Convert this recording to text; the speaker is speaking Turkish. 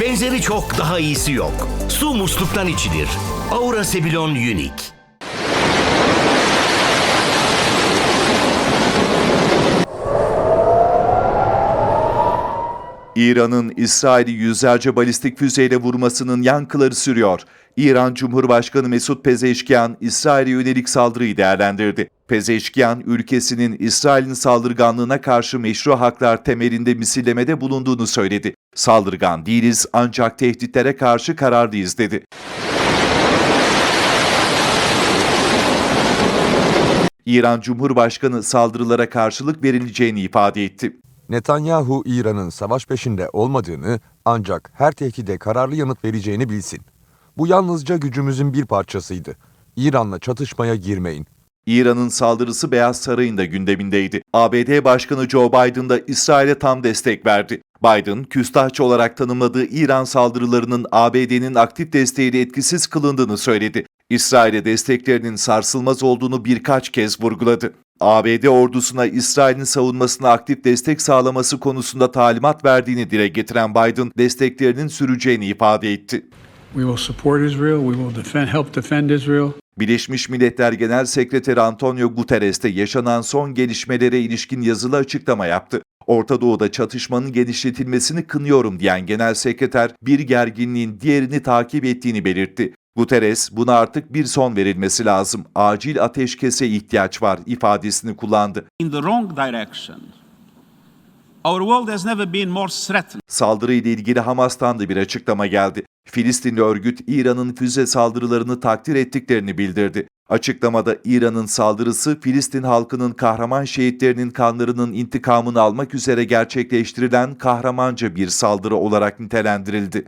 Benzeri çok daha iyisi yok. Su musluktan içilir. Aura Sebilon Unique. İran'ın İsrail'i yüzlerce balistik füzeyle vurmasının yankıları sürüyor. İran Cumhurbaşkanı Mesut Pezeşkian, İsrail'e yönelik saldırıyı değerlendirdi. Pezeşkian, ülkesinin İsrail'in saldırganlığına karşı meşru haklar temelinde misillemede bulunduğunu söyledi. Saldırgan değiliz ancak tehditlere karşı kararlıyız dedi. İran Cumhurbaşkanı saldırılara karşılık verileceğini ifade etti. Netanyahu İran'ın savaş peşinde olmadığını ancak her tehdide kararlı yanıt vereceğini bilsin. Bu yalnızca gücümüzün bir parçasıydı. İran'la çatışmaya girmeyin. İran'ın saldırısı Beyaz Saray'ın da gündemindeydi. ABD Başkanı Joe Biden da İsrail'e tam destek verdi. Biden, küstahçı olarak tanımladığı İran saldırılarının ABD'nin aktif desteğiyle etkisiz kılındığını söyledi. İsrail'e desteklerinin sarsılmaz olduğunu birkaç kez vurguladı. ABD ordusuna İsrail'in savunmasına aktif destek sağlaması konusunda talimat verdiğini dile getiren Biden, desteklerinin süreceğini ifade etti. We will support Israel. We will defend, help defend Israel. Birleşmiş Milletler Genel Sekreteri Antonio Guterres de yaşanan son gelişmelere ilişkin yazılı açıklama yaptı. Orta Doğu'da çatışmanın genişletilmesini kınıyorum diyen Genel Sekreter bir gerginliğin diğerini takip ettiğini belirtti. Guterres, buna artık bir son verilmesi lazım, acil ateşkese ihtiyaç var ifadesini kullandı. in the wrong direction. Our world has never been more threatened. Saldırıyla ilgili Hamas'tan da bir açıklama geldi. Filistinli örgüt İran'ın füze saldırılarını takdir ettiklerini bildirdi. Açıklamada İran'ın saldırısı Filistin halkının kahraman şehitlerinin kanlarının intikamını almak üzere gerçekleştirilen kahramanca bir saldırı olarak nitelendirildi.